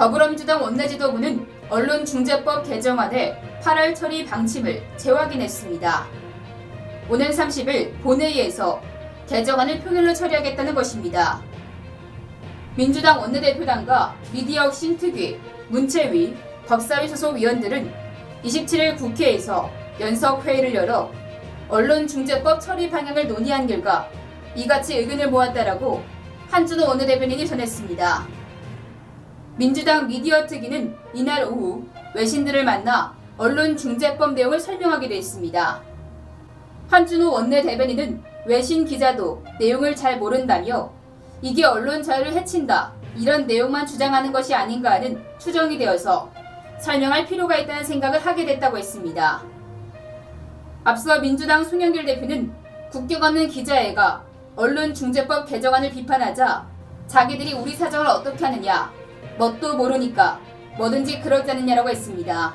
더불어민주당 원내지도부는 언론중재법 개정안의 8월 처리 방침을 재확인했습니다. 오는 30일 본회의에서 개정안을 표결로 처리하겠다는 것입니다. 민주당 원내대표단과 미디어 신특위, 문체위, 법사위 소속 위원들은 27일 국회에서 연석 회의를 열어 언론중재법 처리 방향을 논의한 결과 이같이 의견을 모았다라고 한준호 원내대변인이 전했습니다. 민주당 미디어 특위는 이날 오후 외신들을 만나 언론중재법 내용을 설명하기로 했습니다. 한준호 원내 대변인은 외신 기자도 내용을 잘 모른다며 이게 언론 자유를 해친다 이런 내용만 주장하는 것이 아닌가 하는 추정이 되어서 설명할 필요가 있다는 생각을 하게 됐다고 했습니다. 앞서 민주당 송영길 대표는 국격 없는 기자애가 언론중재법 개정안을 비판하자 자기들이 우리 사정을 어떻게 하느냐 뭣도 모르니까 뭐든지 그러지 않느냐라고 했습니다.